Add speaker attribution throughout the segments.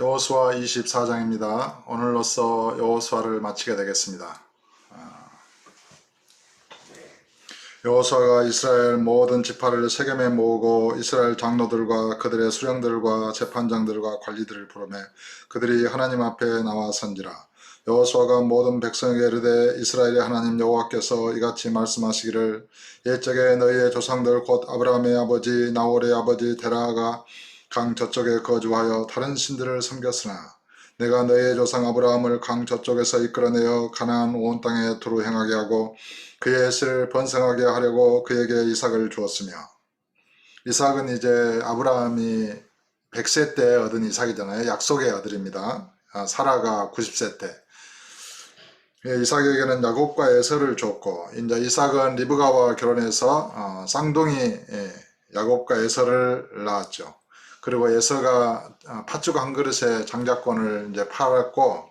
Speaker 1: 여호수아 24장입니다. 오늘로써 여호수아를 마치게 되겠습니다. 아, 여호수아가 이스라엘 모든 지파를 세겜에 모으고 이스라엘 장로들과 그들의 수령들과 재판장들과 관리들을 부르매 그들이 하나님 앞에 나와 선지라 여호수아가 모든 백성에게 이르되 이스라엘의 하나님 여호와께서 이같이 말씀하시기를 옛적에 너희의 조상들 곧 아브라함의 아버지 나홀의 아버지 데라가 강 저쪽에 거주하여 다른 신들을 섬겼으나 내가 너희의 조상 아브라함을 강 저쪽에서 이끌어내어 가나안 온 땅에 두루 행하게 하고 그의 씨를 번성하게 하려고 그에게 이삭을 주었으며 이삭은 이제 아브라함이 100세 때 얻은 이삭이잖아요. 약속의 아들입니다. 아, 사라가 90세 때. 예, 이삭에게는 야곱과 에서를 줬고 이제 이삭은 리브가와 결혼해서 어, 쌍둥이 예, 야곱과 에서를 낳았죠. 그리고 에서가 어, 팥죽 한 그릇의 장자권을 이제 팔았고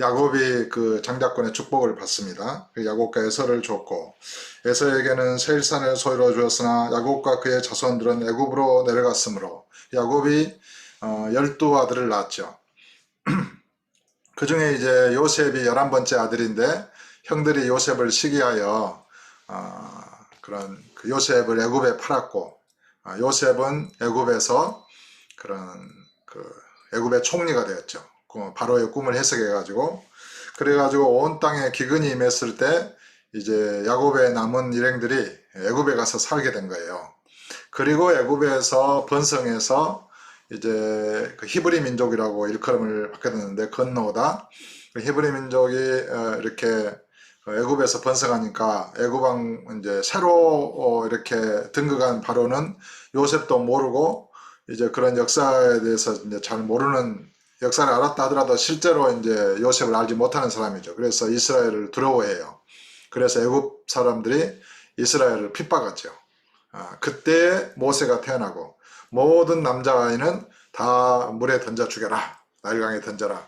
Speaker 1: 야곱이 그 장자권의 축복을 받습니다. 그 야곱과 에서를 줬고 에서에게는 세일산을 소유로 주었으나 야곱과 그의 자손들은 애굽으로 내려갔으므로 야곱이 어, 열두 아들을 낳았죠. 그 중에 이제 요셉이 열한 번째 아들인데 형들이 요셉을 시기하여 어, 그런 그 요셉을 애굽에 팔았고 아, 요셉은 애굽에서 그런 그 애굽의 총리가 되었죠. 그 바로의 꿈을 해석해 가지고 그래가지고 온 땅에 기근이 임했을 때 이제 야곱의 남은 일행들이 애굽에 가서 살게 된 거예요. 그리고 애굽에서 번성해서 이제 그 히브리 민족이라고 일컬음을 받게 됐는데 건너오다 그 히브리 민족이 어, 이렇게 그 애굽에서 번성하니까 애굽왕 이제 새로 어, 이렇게 등극한 바로는 요셉도 모르고 이제 그런 역사에 대해서 이제 잘 모르는 역사를 알았다 하더라도 실제로 이제 요셉을 알지 못하는 사람이죠. 그래서 이스라엘을 두려워해요. 그래서 애굽 사람들이 이스라엘을 핍박하죠. 아, 그때 모세가 태어나고 모든 남자아이는 다 물에 던져 죽여라. 나일강에 던져라.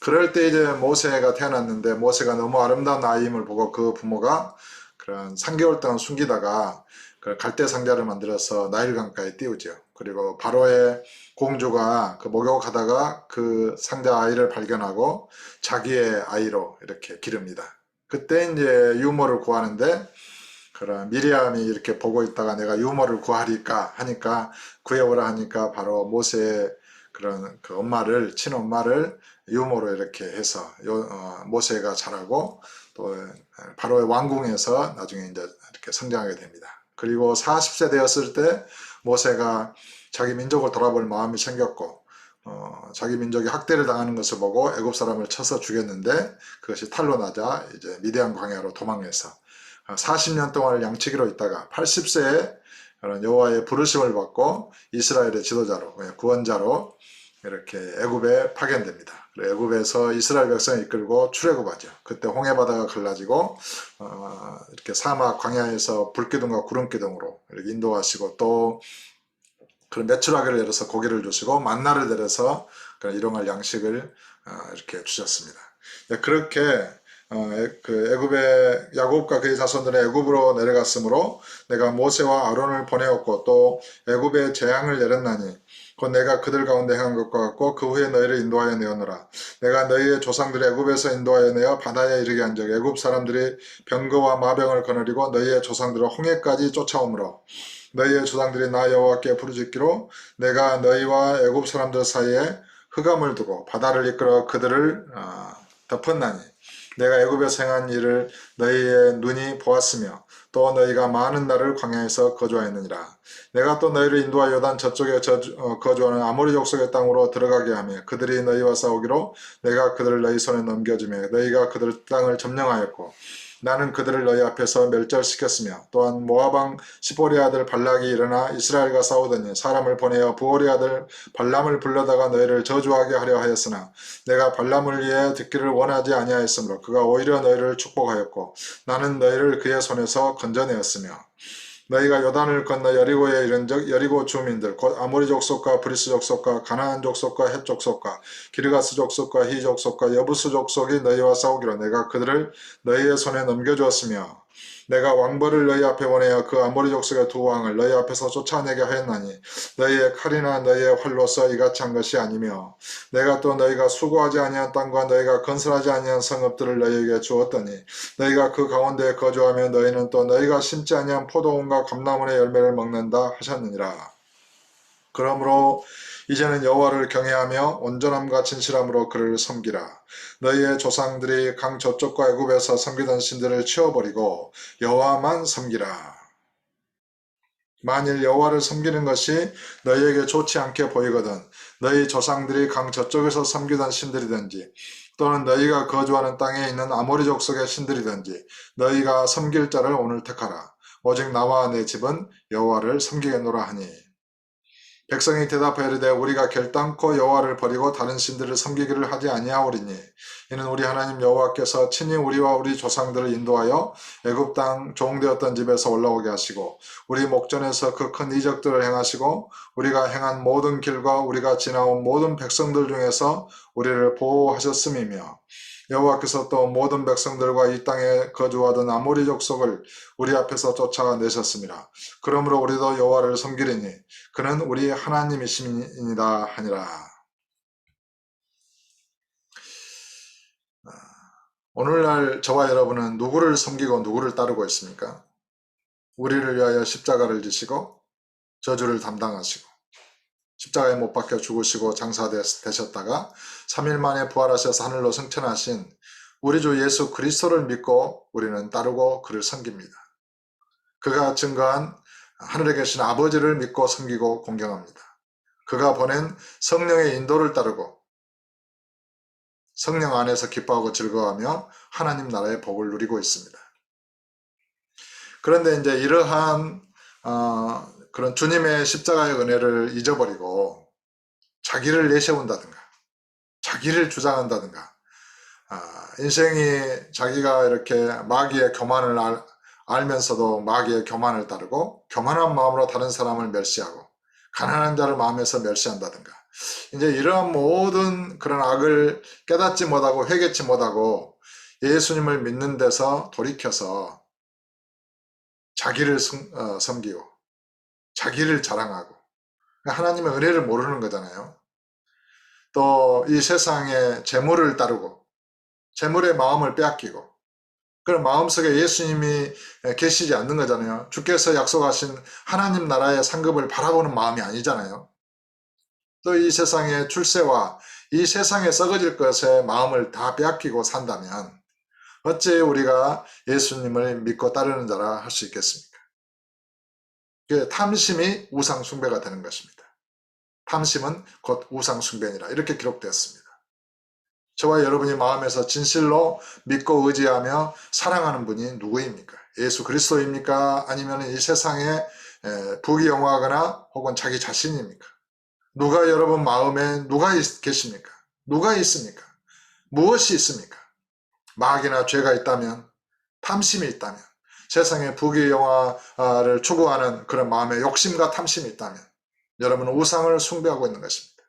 Speaker 1: 그럴 때 이제 모세가 태어났는데 모세가 너무 아름다운 아이임을 보고 그 부모가 그런 3개월 동안 숨기다가 그 갈대 상자를 만들어서 나일강가에 띄우죠. 그리고 바로의 공주가 그 목욕하다가 그 상자 아이를 발견하고 자기의 아이로 이렇게 기릅니다. 그때 이제 유모를 구하는데 그런 미리암이 이렇게 보고 있다가 내가 유모를 구하리까 하니까 구해오라 하니까 바로 모세의 그런 그 엄마를 친엄마를 유모로 이렇게 해서 요, 어, 모세가 자라고 또 바로의 왕궁에서 나중에 이제 이렇게 성장하게 됩니다. 그리고 40세 되었을 때 모세가 자기 민족을 돌아볼 마음이 생겼고 어, 자기 민족이 학대를 당하는 것을 보고 애굽 사람을 쳐서 죽였는데 그것이 탄로 나자 이제 미디안 광야로 도망해서 40년 동안 양치기로 있다가 80세에 그런 여호와의 부르심을 받고 이스라엘의 지도자로 구원자로 이렇게 애굽에 파견됩니다. 애굽에서 이스라엘 백성을 이끌고 출애굽하죠. 그때 홍해 바다가 갈라지고 어, 이렇게 사막 광야에서 불기둥과 구름기둥으로 이렇게 인도하시고 또 그런 메추라기를 내려서 고기를 주시고 만나를 내려서 그런 일용할 양식을 어, 이렇게 주셨습니다. 네, 그렇게 어, 그 애굽의 야곱과 그의 자손들의 애굽으로 내려갔으므로 내가 모세와 아론을 보내었고 또 애굽에 재앙을 내렸나니 곧 내가 그들 가운데 행한 것과 같고 그 후에 너희를 인도하여 내었노라. 내가 너희의 조상들의 애굽에서 인도하여 내어 바다에 이르게 한 적 애굽 사람들이 병거와 마병을 거느리고 너희의 조상들을 홍해까지 쫓아오므로 너희의 조상들이 나 여호와께 부르짖기로 내가 너희와 애굽 사람들 사이에 흑암을 두고 바다를 이끌어 그들을 어, 덮었나니 내가 애굽에서 행한 일을 너희의 눈이 보았으며 또 너희가 많은 날을 광야에서 거주하였느니라. 내가 또 너희를 인도하여 요단 저쪽에 저, 어, 거주하는 아모리 족속의 땅으로 들어가게 하며 그들이 너희와 싸우기로 내가 그들을 너희 손에 넘겨주며 너희가 그들 땅을 점령하였고 나는 그들을 너희 앞에서 멸절시켰으며 또한 모아방 시보리 아들 발락이 일어나 이스라엘과 싸우더니 사람을 보내어 부오리 아들 발람을 불러다가 너희를 저주하게 하려 하였으나 내가 발람을 위해 듣기를 원하지 아니하였으므로 그가 오히려 너희를 축복하였고 나는 너희를 그의 손에서 건져내었으며 너희가 요단을 건너 여리고에 이른즉 여리고 주민들 곧 아모리 족속과 브리스 족속과 가나안 족속과 헷 족속과 기르가스 족속과 히 족속과 여부스 족속이 너희와 싸우기로 내가 그들을 너희의 손에 넘겨주었으며 내가 왕벌을 너희 앞에 보내어 그 아모리 족속의 두 왕을 너희 앞에서 쫓아내게 하였나니 너희의 칼이나 너희의 활로서 이같이 한 것이 아니며 내가 또 너희가 수고하지 아니한 땅과 너희가 건설하지 아니한 성읍들을 너희에게 주었더니 너희가 그 가운데 거주하며 너희는 또 너희가 심지 아니한 포도원과 감나문의 열매를 먹는다 하셨느니라. 그러므로 이제는 여호와를 경외하며 온전함과 진실함으로 그를 섬기라. 너희의 조상들이 강 저쪽과 애굽에서 섬기던 신들을 치워버리고 여호와만 섬기라. 만일 여호와를 섬기는 것이 너희에게 좋지 않게 보이거든 너희 조상들이 강 저쪽에서 섬기던 신들이든지 또는 너희가 거주하는 땅에 있는 아모리 족속의 신들이든지 너희가 섬길 자를 오늘 택하라. 오직 나와 내 집은 여호와를 섬기겠노라 하니 백성이 대답하여 이르되 우리가 결단코 여호와를 버리고 다른 신들을 섬기기를 하지 아니하오리니 이는 우리 하나님 여호와께서 친히 우리와 우리 조상들을 인도하여 애굽 땅 종되었던 집에서 올라오게 하시고 우리 목전에서 그 큰 이적들을 행하시고 우리가 행한 모든 길과 우리가 지나온 모든 백성들 중에서 우리를 보호하셨음이며 여호와께서 또 모든 백성들과 이 땅에 거주하던 아모리 족속을 우리 앞에서 쫓아내셨습니다. 그러므로 우리도 여호와를 섬기리니 그는 우리 하나님이심이니라 하니라. 오늘날 저와 여러분은 누구를 섬기고 누구를 따르고 있습니까? 우리를 위하여 십자가를 지시고 저주를 담당하시고 십자가에 못 박혀 죽으시고 장사되셨다가 3일 만에 부활하셔서 하늘로 승천하신 우리 주 예수 그리스도를 믿고 우리는 따르고 그를 섬깁니다. 그가 증거한 하늘에 계신 아버지를 믿고 섬기고 공경합니다. 그가 보낸 성령의 인도를 따르고 성령 안에서 기뻐하고 즐거워하며 하나님 나라의 복을 누리고 있습니다. 그런데 이제 이러한 어, 그런 주님의 십자가의 은혜를 잊어버리고 자기를 내세운다든가 자기를 주장한다든가 아, 인생이 자기가 이렇게 마귀의 교만을 알, 알면서도 마귀의 교만을 따르고 교만한 마음으로 다른 사람을 멸시하고 가난한 자를 마음에서 멸시한다든가 이제 이러한 모든 그런 악을 깨닫지 못하고 회개치 못하고 예수님을 믿는 데서 돌이켜서 자기를 섬, 어, 섬기고 자기를 자랑하고 하나님의 은혜를 모르는 거잖아요. 또 이 세상의 재물을 따르고 재물의 마음을 빼앗기고 그런 마음속에 예수님이 계시지 않는 거잖아요. 주께서 약속하신 하나님 나라의 상급을 바라보는 마음이 아니잖아요. 또 이 세상의 출세와 이 세상에 썩어질 것에 마음을 다 빼앗기고 산다면 어째 우리가 예수님을 믿고 따르는 자라 할 수 있겠습니까? 그 탐심이 우상 숭배가 되는 것입니다. 탐심은 곧 우상 숭배니라 이렇게 기록되었습니다. 저와 여러분이 마음에서 진실로 믿고 의지하며 사랑하는 분이 누구입니까? 예수 그리스도입니까? 아니면 이 세상에 부귀 영화하거나 혹은 자기 자신입니까? 누가 여러분 마음에 누가 있, 계십니까? 누가 있습니까? 무엇이 있습니까? 마귀나 죄가 있다면 탐심이 있다면 세상의 부귀영화를 추구하는 그런 마음의 욕심과 탐심이 있다면 여러분은 우상을 숭배하고 있는 것입니다.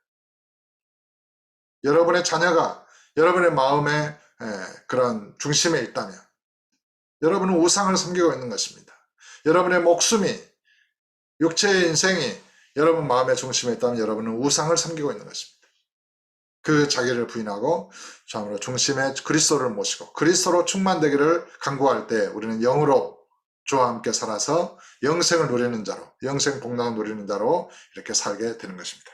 Speaker 1: 여러분의 자녀가 여러분의 마음의 그런 중심에 있다면 여러분은 우상을 섬기고 있는 것입니다. 여러분의 목숨이 육체의 인생이 여러분 마음의 중심에 있다면 여러분은 우상을 섬기고 있는 것입니다. 그 자기를 부인하고 참으로 중심에 그리스도를 모시고 그리스도로 충만되기를 간구할 때 우리는 영으로 주와 함께 살아서 영생을 누리는 자로 영생 복락을 누리는 자로 이렇게 살게 되는 것입니다.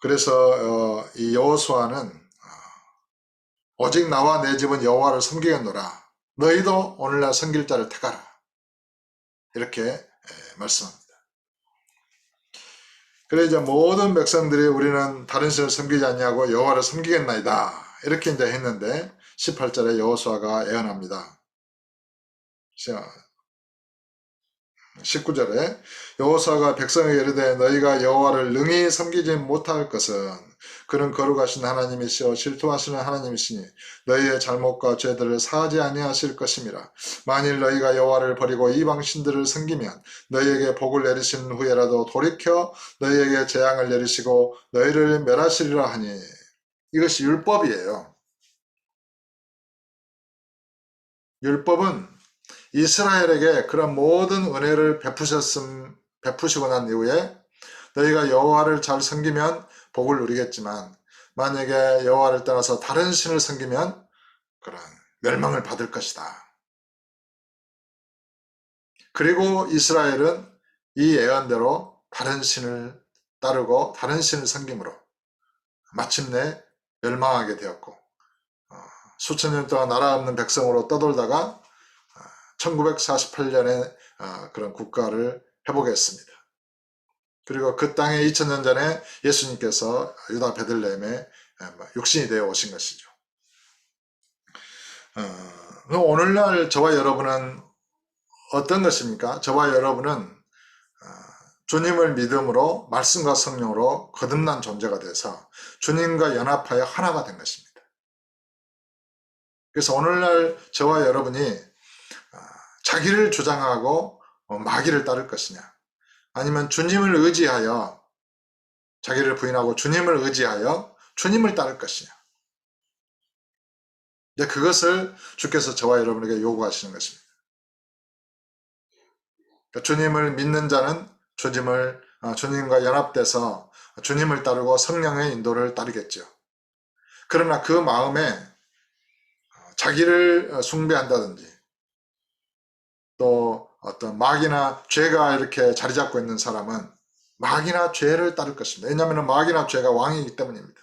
Speaker 1: 그래서 어, 이 여호수아는 어, 오직 나와 내 집은 여호와를 섬기겠노라. 너희도 오늘날 섬길 자를 택하라. 이렇게 에, 말씀합니다. 그래 이제 모든 백성들이 우리는 다른 신을 섬기지 않냐고 여호와를 섬기겠나이다. 이렇게 이제 했는데 18절에 여호수아가 예언합니다. 19절에 여호수아가 백성에게 이르되 너희가 여호와를 능히 섬기지 못할 것은 그는 거룩하신 하나님이시여 질투하시는 하나님이시니 너희의 잘못과 죄들을 사하지 아니하실 것임이라 만일 너희가 여호와를 버리고 이방 신들을 섬기면 너희에게 복을 내리신 후에라도 돌이켜 너희에게 재앙을 내리시고 너희를 멸하시리라 하니 이것이 율법이에요. 율법은 이스라엘에게 그런 모든 은혜를 베푸셨음 베푸시고 난 이후에 너희가 여호와를 잘 섬기면 복을 누리겠지만 만약에 여호와를 떠나서 다른 신을 섬기면 그런 멸망을 받을 것이다. 그리고 이스라엘은 이 예언대로 다른 신을 따르고 다른 신을 섬김으로 마침내 멸망하게 되었고 어, 수천 년 동안 나라 없는 백성으로 떠돌다가 1948년에 어, 그런 국가를 회복했습니다. 그리고 그 땅에 2000년 전에 예수님께서 유다 베들레헴에 뭐 육신이 되어 오신 것이죠. 어, 오늘날 저와 여러분은 어떤 것입니까? 저와 여러분은 어, 주님을 믿음으로 말씀과 성령으로 거듭난 존재가 돼서 주님과 연합하여 하나가 된 것입니다. 그래서 오늘날 저와 여러분이 어, 자기를 주장하고 어, 마귀를 따를 것이냐 아니면 주님을 의지하여 자기를 부인하고 주님을 의지하여 주님을 따를 것이냐 이제 그것을 주께서 저와 여러분에게 요구하시는 것입니다. 그러니까 주님을 믿는 자는 주님을 어, 주님과 연합돼서 주님을 따르고 성령의 인도를 따르겠죠. 그러나 그 마음에 어, 자기를 숭배한다든지 또 어떤 마귀나 죄가 이렇게 자리 잡고 있는 사람은 마귀나 죄를 따를 것입니다. 왜냐하면 마귀나 죄가 왕이기 때문입니다.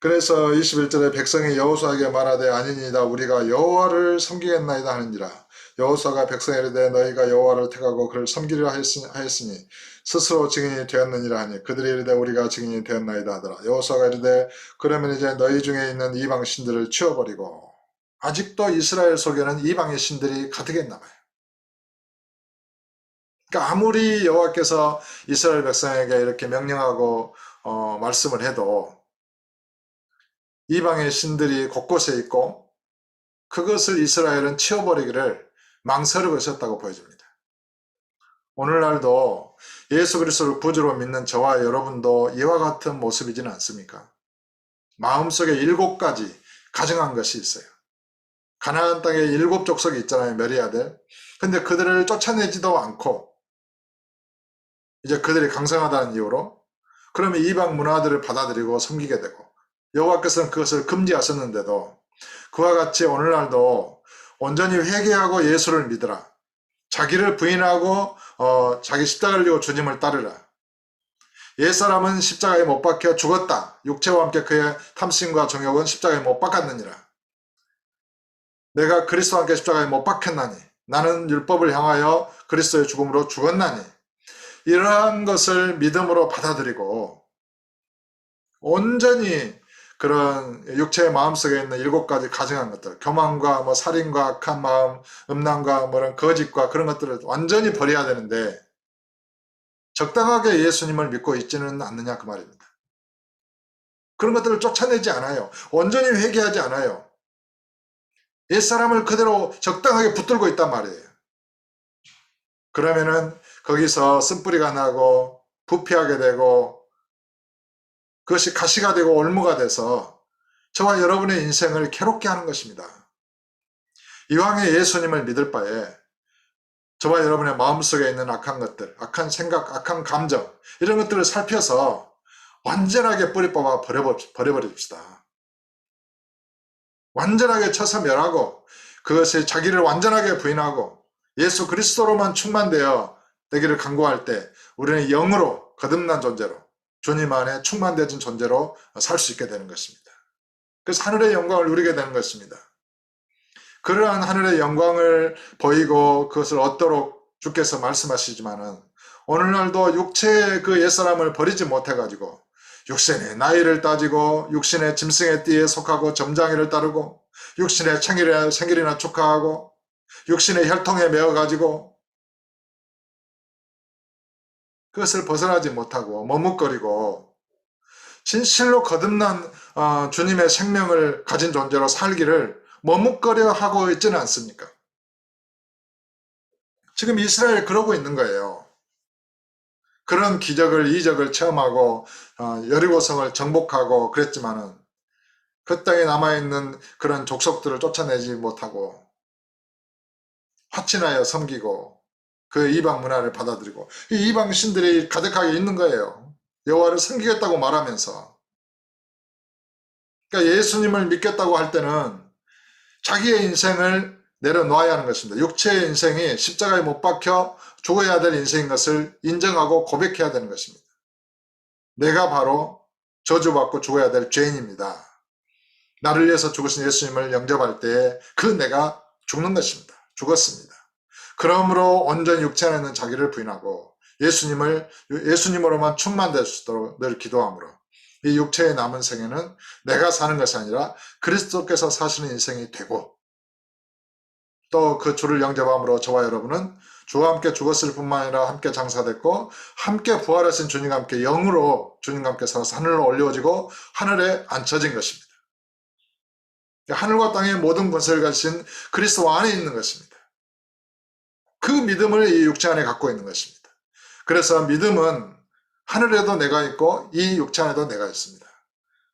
Speaker 1: 그래서 21절에 백성이 여호수아에게 말하되 아니니이다 우리가 여호와를 섬기겠나이다 하느니라 여호수아가 백성에 이르되 너희가 여호와를 택하고 그를 섬기려 하였으니 스스로 증인이 되었느니라 하니 그들이 이르되 우리가 증인이 되었나이다 하더라 여호수아가 이르되 그러면 이제 너희 중에 있는 이방 신들을 치워버리고 아직도 이스라엘 속에는 이방의 신들이 가득 했나 봐요. 그러니까 아무리 여호와께서 이스라엘 백성에게 이렇게 명령하고 어, 말씀을 해도 이방의 신들이 곳곳에 있고 그것을 이스라엘은 치워버리기를 망설이고 있었다고 보여집니다. 오늘날도 예수 그리스도를 구주로 믿는 저와 여러분도 이와 같은 모습이지는 않습니까? 마음속에 일곱 가지 가정한 것이 있어요. 가나안 땅에 일곱 족속이 있잖아요. 메리아들. 근데 그들을 쫓아내지도 않고 이제 그들이 강성하다는 이유로 그러면 이방 문화들을 받아들이고 섬기게 되고 여호와께서는 그것을 금지하셨는데도 그와 같이 오늘날도 온전히 회개하고 예수를 믿으라. 자기를 부인하고 어, 자기 십자가를 지고 주님을 따르라. 옛사람은 십자가에 못 박혀 죽었다. 육체와 함께 그의 탐심과 정욕은 십자가에 못 박았느니라. 내가 그리스도와 함께 십자가에 못 박혔나니 나는 율법을 향하여 그리스도의 죽음으로 죽었나니 이러한 것을 믿음으로 받아들이고 온전히 그런 육체의 마음속에 있는 일곱 가지 가정한 것들, 교만과 뭐 살인과 악한 마음, 음란과 뭐 이런 거짓과 그런 것들을 완전히 버려야 되는데 적당하게 예수님을 믿고 있지는 않느냐 그 말입니다. 그런 것들을 쫓아내지 않아요. 온전히 회개하지 않아요. 옛사람을 그대로 적당하게 붙들고 있단 말이에요. 그러면은 거기서 쓴뿌리가 나고 부패하게 되고 그것이 가시가 되고 올무가 돼서 저와 여러분의 인생을 괴롭게 하는 것입니다. 이왕에 예수님을 믿을 바에 저와 여러분의 마음속에 있는 악한 것들, 악한 생각, 악한 감정 이런 것들을 살펴서 완전하게 뿌리 뽑아 버려버립시다. 완전하게 쳐서 멸하고 그것을 자기를 완전하게 부인하고 예수 그리스도로만 충만되어 되기를 간구할 때 우리는 영으로 거듭난 존재로 주님 안에 충만되진 존재로 살 수 있게 되는 것입니다. 그래서 하늘의 영광을 누리게 되는 것입니다. 그러한 하늘의 영광을 보이고 그것을 얻도록 주께서 말씀하시지만은 오늘날도 육체의 그 옛사람을 버리지 못해가지고 육신의 나이를 따지고 육신의 짐승의 띠에 속하고 점장이를 따르고 육신의 생일이나, 축하하고 육신의 혈통에 매어가지고 그것을 벗어나지 못하고 머뭇거리고 진실로 거듭난 어, 주님의 생명을 가진 존재로 살기를 머뭇거려 하고 있지는 않습니까? 지금 이스라엘 그러고 있는 거예요. 그런 기적을 이적을 체험하고 어, 여리고성을 정복하고 그랬지만은 그 땅에 남아있는 그런 족속들을 쫓아내지 못하고 화친하여 섬기고 그 이방 문화를 받아들이고 이 이방 신들이 가득하게 있는 거예요. 여호와를 섬기겠다고 말하면서 그러니까 예수님을 믿겠다고 할 때는 자기의 인생을 내려놓아야 하는 것입니다. 육체의 인생이 십자가에 못 박혀 죽어야 될 인생인 것을 인정하고 고백해야 되는 것입니다. 내가 바로 저주받고 죽어야 될 죄인입니다. 나를 위해서 죽으신 예수님을 영접할 때에 그 내가 죽는 것입니다. 죽었습니다. 그러므로 온전히 육체 안에 있는 자기를 부인하고 예수님을 예수님으로만 충만될 수 있도록 늘 기도함으로 이 육체의 남은 생에는 내가 사는 것이 아니라 그리스도께서 사시는 인생이 되고 또 그 주를 영접함으로 저와 여러분은 주와 함께 죽었을 뿐만 아니라 함께 장사됐고 함께 부활하신 주님과 함께 영으로 주님과 함께 살아서 하늘로 올려지고 하늘에 앉혀진 것입니다. 하늘과 땅의 모든 권세를 가진 그리스도 안에 있는 것입니다. 그 믿음을 이 육체 안에 갖고 있는 것입니다. 그래서 믿음은 하늘에도 내가 있고 이 육체 안에도 내가 있습니다.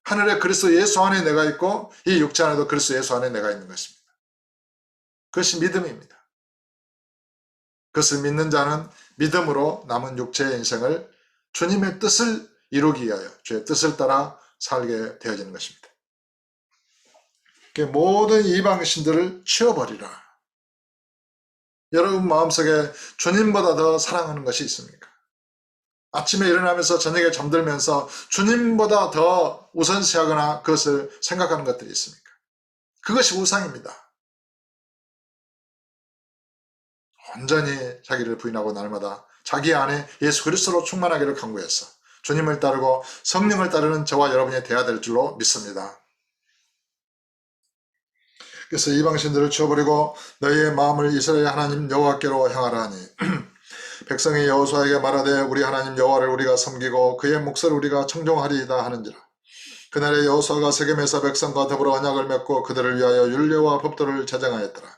Speaker 1: 하늘에 그리스도 예수 안에 내가 있고 이 육체 안에도 그리스도 예수 안에 내가 있는 것입니다. 그것이 믿음입니다. 그것을 믿는 자는 믿음으로 남은 육체의 인생을 주님의 뜻을 이루기 위하여 주의 뜻을 따라 살게 되어지는 것입니다. 모든 이방신들을 치워버리라. 여러분 마음속에 주님보다 더 사랑하는 것이 있습니까? 아침에 일어나면서 저녁에 잠들면서 주님보다 더 우선시하거나 그것을 생각하는 것들이 있습니까? 그것이 우상입니다. 온전히 자기를 부인하고 날마다 자기 안에 예수 그리스도로 충만하기를 강구해서 주님을 따르고 성령을 따르는 저와 여러분이 되어야 될 줄로 믿습니다. 그래서 이방신들을 치워버리고 너희의 마음을 이스라엘 하나님 여호와께로 향하라 하니. 백성이 여호수아에게 말하되 우리 하나님 여호와를 우리가 섬기고 그의 몫을 우리가 청종하리이다 하는지라. 그날에 여호수아가 세겜에서 백성과 더불어 언약을 맺고 그들을 위하여 율례와 법도를 제정하였더라.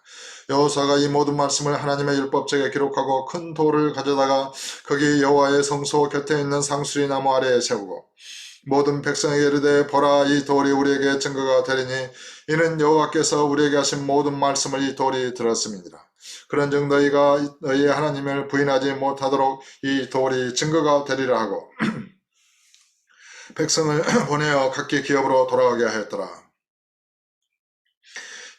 Speaker 1: 여호수아가 이 모든 말씀을 하나님의 율법책에 기록하고 큰 돌을 가져다가 거기 여호와의 성소 곁에 있는 상수리 나무 아래에 세우고 모든 백성에게 이르되 보라 이 돌이 우리에게 증거가 되리니 이는 여호와께서 우리에게 하신 모든 말씀을 이 돌이 들었음이니라. 그런즉 너희가 너희의 하나님을 부인하지 못하도록 이 돌이 증거가 되리라 하고 백성을 보내어 각기 기업으로 돌아가게 하였더라.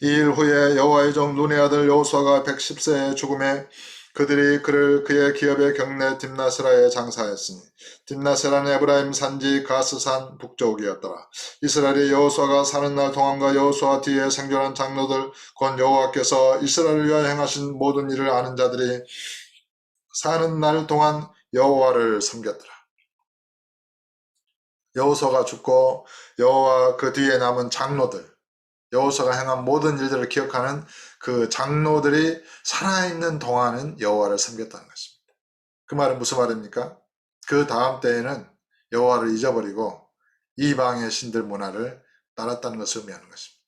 Speaker 1: 이일 후에 여호와의 종 눈의 아들 여호수아가 110세의 죽음에 그들이 그를 그의 기업의 경내 딥나스라에 장사했으니 딥나스라는 에브라임 산지 가스산 북쪽이었더라. 이스라엘의 여호수아가 사는 날 동안과 여호수아 뒤에 생존한 장로들 곧 여호와께서 이스라엘을 위하여 행하신 모든 일을 아는 자들이 사는 날 동안 여호와를 섬겼더라. 여호수아가 죽고 여호와 그 뒤에 남은 장로들 여호수아가 행한 모든 일들을 기억하는 그 장로들이 살아있는 동안은 여호와를 섬겼다는 것입니다. 그 말은 무슨 말입니까? 그 다음 때에는 여호와를 잊어버리고 이방의 신들 문화를 따랐다는 것을 의미하는 것입니다.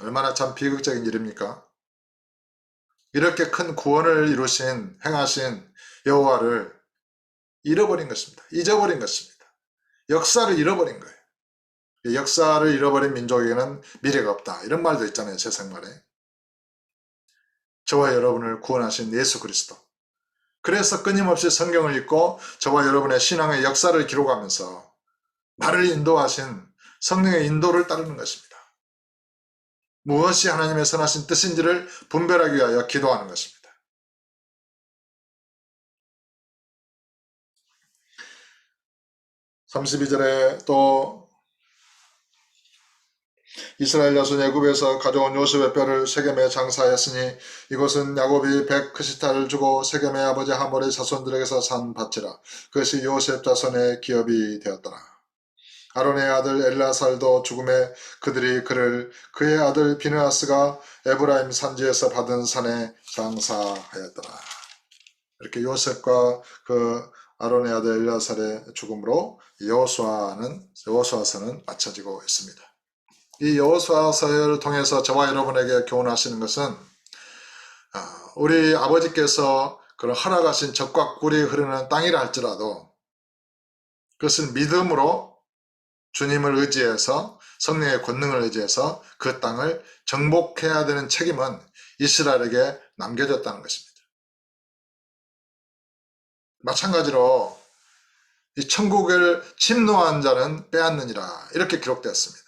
Speaker 1: 얼마나 참 비극적인 일입니까? 이렇게 큰 구원을 이루신 행하신 여호와를 잃어버린 것입니다. 잊어버린 것입니다. 역사를 잃어버린 거예요. 역사를 잃어버린 민족에게는 미래가 없다. 이런 말도 있잖아요. 세상 말에. 저와 여러분을 구원하신 예수 그리스도. 그래서 끊임없이 성경을 읽고 저와 여러분의 신앙의 역사를 기록하면서 나를 인도하신 성령의 인도를 따르는 것입니다. 무엇이 하나님의 선하신 뜻인지를 분별하기 위하여 기도하는 것입니다. (32절에) 또 이스라엘 자손 야곱에서 가져온 요셉의 뼈를 세겜에 장사하였으니 이것은 야곱이 백 크시타를 주고 세겜의 아버지 하몰의 자손들에게서 산 밭이라 그것이 요셉 자손의 기업이 되었더라. 아론의 아들 엘라살도 죽음에 그들이 그를 그의 아들 비느하스가 에브라임 산지에서 받은 산에 장사하였더라. 이렇게 요셉과 그 아론의 아들 엘라살의 죽음으로 여호수아는 여호수아서는 맞춰지고 있습니다. 이 여호수아서를 통해서 저와 여러분에게 교훈하시는 것은 아, 우리 아버지께서 그런 허락하신 적과 꿀이 흐르는 땅이라 할지라도 그것을 믿음으로 주님을 의지해서 성령의 권능을 의지해서 그 땅을 정복해야 되는 책임은 이스라엘에게 남겨졌다는 것입니다. 마찬가지로 이 천국을 침노한 자는 빼앗느니라 이렇게 기록되었습니다.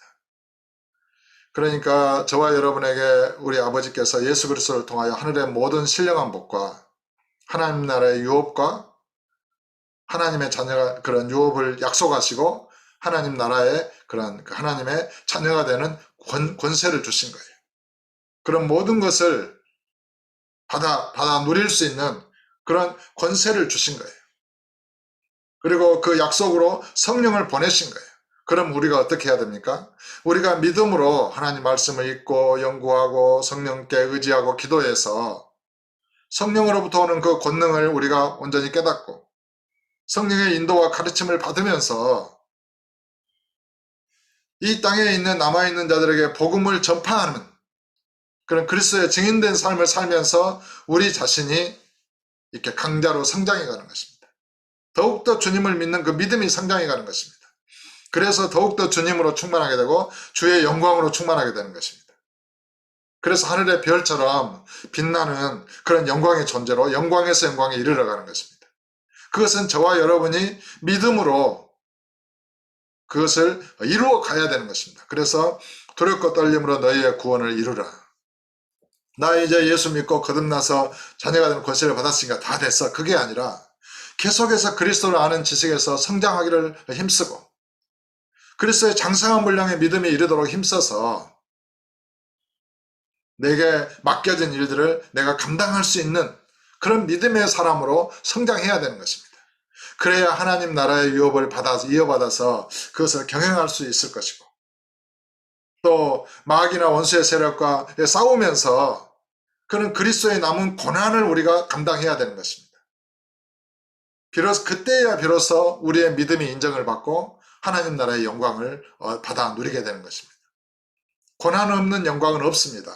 Speaker 1: 그러니까 저와 여러분에게 우리 아버지께서 예수 그리스도를 통하여 하늘의 모든 신령한 복과 하나님 나라의 유업과 하나님의 자녀가 그런 유업을 약속하시고 하나님 나라의 그런 그 하나님의 자녀가 되는 권, 권세를 주신 거예요. 그런 모든 것을 받아 받아 누릴 수 있는 그런 권세를 주신 거예요. 그리고 그 약속으로 성령을 보내신 거예요. 그럼 우리가 어떻게 해야 됩니까? 우리가 믿음으로 하나님 말씀을 읽고 연구하고 성령께 의지하고 기도해서 성령으로부터 오는 그 권능을 우리가 온전히 깨닫고 성령의 인도와 가르침을 받으면서 이 땅에 있는 남아있는 자들에게 복음을 전파하는 그런 그리스도의 증인된 삶을 살면서 우리 자신이 이렇게 강자로 성장해 가는 것입니다. 더욱더 주님을 믿는 그 믿음이 성장해 가는 것입니다. 그래서 더욱더 주님으로 충만하게 되고 주의 영광으로 충만하게 되는 것입니다. 그래서 하늘의 별처럼 빛나는 그런 영광의 존재로 영광에서 영광에 이르러 가는 것입니다. 그것은 저와 여러분이 믿음으로 그것을 이루어 가야 되는 것입니다. 그래서 두렵고 떨림으로 너희의 구원을 이루라. 나 이제 예수 믿고 거듭나서 자녀가 되는 권세를 받았으니까 다 됐어. 그게 아니라 계속해서 그리스도를 아는 지식에서 성장하기를 힘쓰고 그리스도의 장성한 분량의 믿음이 이르도록 힘써서 내게 맡겨진 일들을 내가 감당할 수 있는 그런 믿음의 사람으로 성장해야 되는 것입니다. 그래야 하나님 나라의 유업을 받아서 이어받아서 그것을 경영할 수 있을 것이고 또 마귀나 원수의 세력과 싸우면서 그런 그리스도의 남은 고난을 우리가 감당해야 되는 것입니다. 비로소 그때야 비로소 우리의 믿음이 인정을 받고 하나님 나라의 영광을 어, 받아 누리게 되는 것입니다. 고난 없는 영광은 없습니다.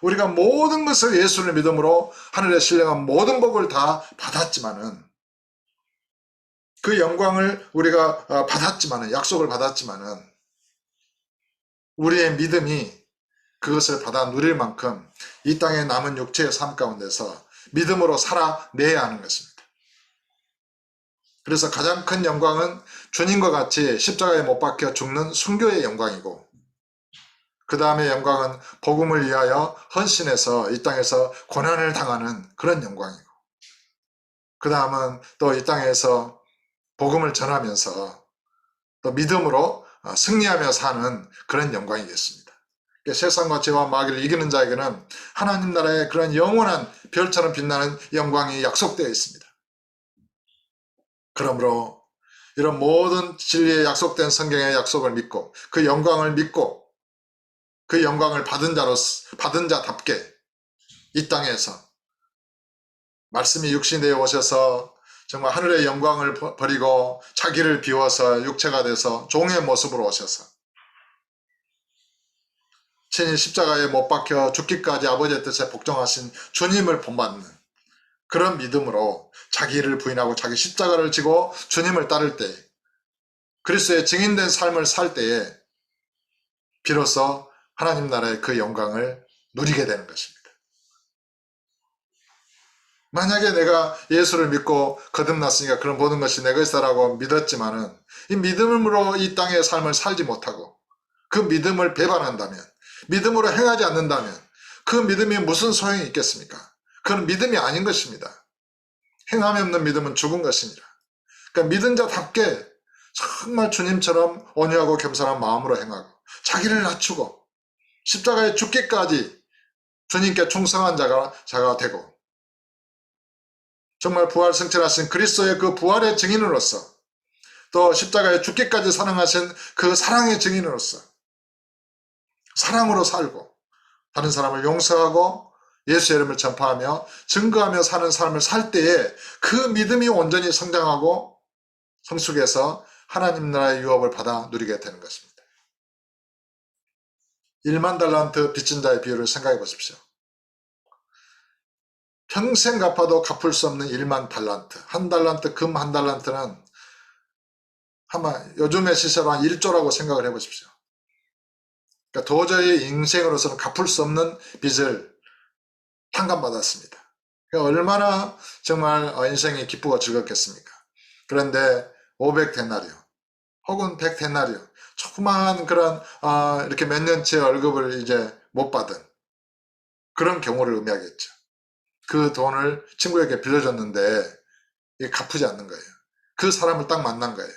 Speaker 1: 우리가 모든 것을 예수를 믿음으로 하늘에 신령한 모든 복을 다 받았지만은 그 영광을 우리가 어, 받았지만은 약속을 받았지만은 우리의 믿음이 그것을 받아 누릴 만큼 이 땅에 남은 육체의 삶 가운데서 믿음으로 살아내야 하는 것입니다. 그래서 가장 큰 영광은 주님과 같이 십자가에 못 박혀 죽는 순교의 영광이고 그 다음에 영광은 복음을 위하여 헌신해서 이 땅에서 고난을 당하는 그런 영광이고 그 다음은 또 이 땅에서 복음을 전하면서 또 믿음으로 어, 승리하며 사는 그런 영광이겠습니다. 세상과 죄와 마귀를 이기는 자에게는 하나님 나라의 그런 영원한 별처럼 빛나는 영광이 약속되어 있습니다. 그러므로 이런 모든 진리에 약속된 성경의 약속을 믿고 그 영광을 믿고 그 영광을 받은 자로 받은 자답게 이 땅에서 말씀이 육신되어 오셔서 정말 하늘의 영광을 버리고 자기를 비워서 육체가 돼서 종의 모습으로 오셔서 친히 십자가에 못 박혀 죽기까지 아버지의 뜻에 복종하신 주님을 본받는 그런 믿음으로 자기를 부인하고 자기 십자가를 지고 주님을 따를 때 그리스도의 증인된 삶을 살 때에 비로소 하나님 나라의 그 영광을 누리게 되는 것입니다. 만약에 내가 예수를 믿고 거듭났으니까 그런 모든 것이 내 것이다라고 믿었지만은 이 믿음으로 이 땅의 삶을 살지 못하고 그 믿음을 배반한다면 믿음으로 행하지 않는다면 그 믿음이 무슨 소용이 있겠습니까? 그건 믿음이 아닌 것입니다. 행함이 없는 믿음은 죽은 것이니라. 그러니까 믿은 자답게 정말 주님처럼 온유하고 겸손한 마음으로 행하고 자기를 낮추고 십자가에 죽기까지 주님께 충성한 자가 자가 되고 정말 부활 승천하신 그리스도의 그 부활의 증인으로서 또 십자가에 죽기까지 사랑하신 그 사랑의 증인으로서 사랑으로 살고 다른 사람을 용서하고 예수의 이름을 전파하며 증거하며 사는 삶을 살 때에 그 믿음이 온전히 성장하고 성숙해서 하나님 나라의 유업을 받아 누리게 되는 것입니다. 1만 달란트 빚진 자의 비유를 생각해 보십시오. 평생 갚아도 갚을 수 없는 1만 달란트. 한 달란트, 금 한 달란트는 아마 요즘의 시세로 한 1조라고 생각을 해보십시오. 그러니까 도저히 인생으로서는 갚을 수 없는 빚을 탕감받았습니다. 그러니까 얼마나 정말 어, 인생이 기쁘고 즐겁겠습니까? 그런데 500데나리오 혹은 100데나리오 조그마한 그런 어, 이렇게 몇 년째 월급을 이제 못 받은 그런 경우를 의미하겠죠. 그 돈을 친구에게 빌려줬는데 이게 갚지 않는 거예요. 그 사람을 딱 만난 거예요.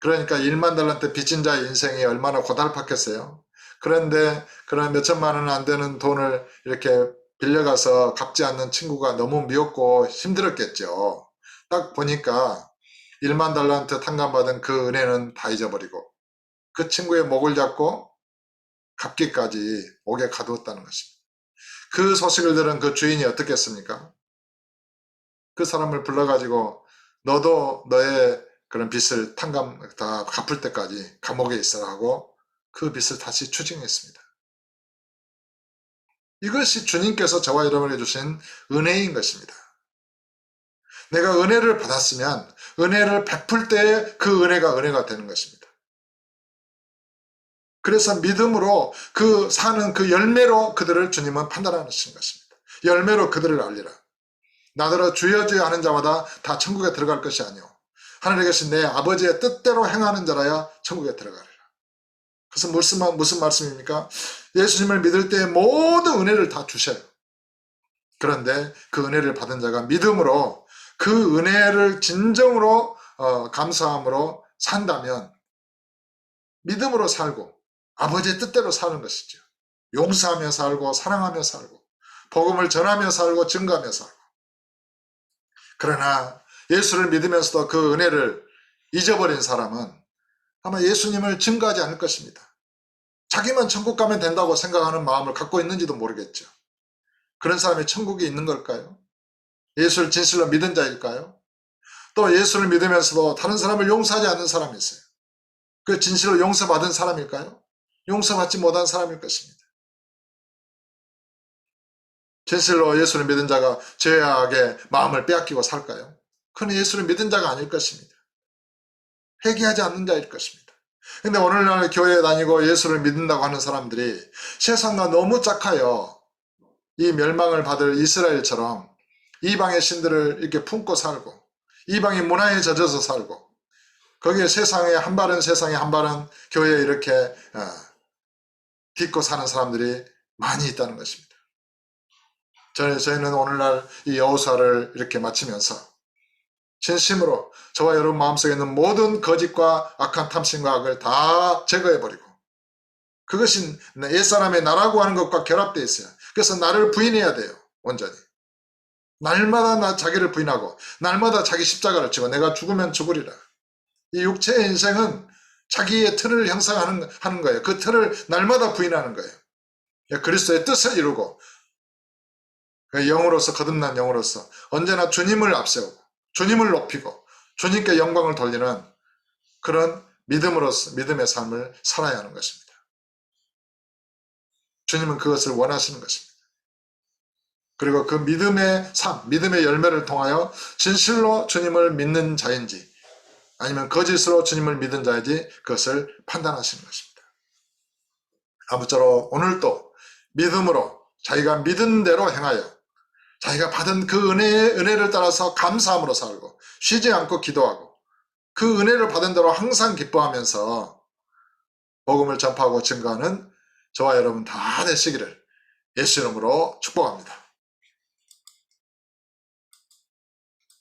Speaker 1: 그러니까 1만 달러한테 빚진 자의 인생이 얼마나 고달팠겠어요. 그런데 그런 몇 천만 원 안 되는 돈을 이렇게 빌려가서 갚지 않는 친구가 너무 미웠고 힘들었겠죠. 딱 보니까 1만 달러한테 탕감받은 그 은혜는 다 잊어버리고 그 친구의 목을 잡고 갚기까지 옥에 가두었다는 것입니다. 그 소식을 들은 그 주인이 어떻겠습니까? 그 사람을 불러가지고 너도 너의 그런 빚을 탕감 다 갚을 때까지 감옥에 있어라 하고 그 빚을 다시 추징했습니다. 이것이 주님께서 저와 여러분에게 주신 은혜인 것입니다. 내가 은혜를 받았으면 은혜를 베풀 때 그 은혜가 은혜가 되는 것입니다. 그래서 믿음으로 그 사는 그 열매로 그들을 주님은 판단하시는 것입니다. 열매로 그들을 알리라. 나더러 주여 주여 하는 자마다 다 천국에 들어갈 것이 아니오. 하늘에 계신 내 아버지의 뜻대로 행하는 자라야 천국에 들어가리라. 그래서 무슨, 말- 무슨 말씀입니까? 예수님을 믿을 때 모든 은혜를 다 주셔요. 그런데 그 은혜를 받은 자가 믿음으로 그 은혜를 진정으로 어, 감사함으로 산다면 믿음으로 살고 아버지의 뜻대로 사는 것이죠. 용서하며 살고 사랑하며 살고 복음을 전하며 살고 증가하며 살고 그러나 예수를 믿으면서도 그 은혜를 잊어버린 사람은 아마 예수님을 증거하지 않을 것입니다. 자기만 천국 가면 된다고 생각하는 마음을 갖고 있는지도 모르겠죠. 그런 사람이 천국에 있는 걸까요? 예수를 진실로 믿은 자일까요? 또 예수를 믿으면서도 다른 사람을 용서하지 않는 사람이 있어요. 그 진실로 용서받은 사람일까요? 용서받지 못한 사람일 것입니다. 진실로 예수를 믿은 자가 죄악의 마음을 빼앗기고 살까요? 그는 예수를 믿은 자가 아닐 것입니다. 회개하지 않는 자일 것입니다. 근데 오늘날 교회에 다니고 예수를 믿는다고 하는 사람들이 세상과 너무 짝하여 이 멸망을 받을 이스라엘처럼 이방의 신들을 이렇게 품고 살고 이방의 문화에 젖어서 살고 거기에 세상에 한 발은 세상에 한 발은 교회에 이렇게 어, 딛고 사는 사람들이 많이 있다는 것입니다. 저희, 저희는 오늘날 이 여호사를 이렇게 마치면서 진심으로 저와 여러분 마음속에 있는 모든 거짓과 악한 탐심과 악을 다 제거해버리고 그것이 옛사람의 나라고 하는 것과 결합되어 있어요. 그래서 나를 부인해야 돼요. 온전히. 날마다 나 자기를 부인하고 날마다 자기 십자가를 지고 내가 죽으면 죽으리라. 이 육체의 인생은 자기의 틀을 형성하는 하는 거예요. 그 틀을 날마다 부인하는 거예요. 그리스도의 뜻을 이루고 그 영으로서 거듭난 영으로서 언제나 주님을 앞세우고 주님을 높이고 주님께 영광을 돌리는 그런 믿음으로서 믿음의 삶을 살아야 하는 것입니다. 주님은 그것을 원하시는 것입니다. 그리고 그 믿음의 삶, 믿음의 열매를 통하여 진실로 주님을 믿는 자인지 아니면 거짓으로 주님을 믿은 자인지 그것을 판단하시는 것입니다. 아무쪼록 오늘도 믿음으로 자기가 믿은 대로 행하여 자기가 받은 그 은혜의 은혜를 따라서 감사함으로 살고 쉬지 않고 기도하고 그 은혜를 받은 대로 항상 기뻐하면서 복음을 전파하고 증거하는 저와 여러분 다 되시기를 예수 이름으로 축복합니다.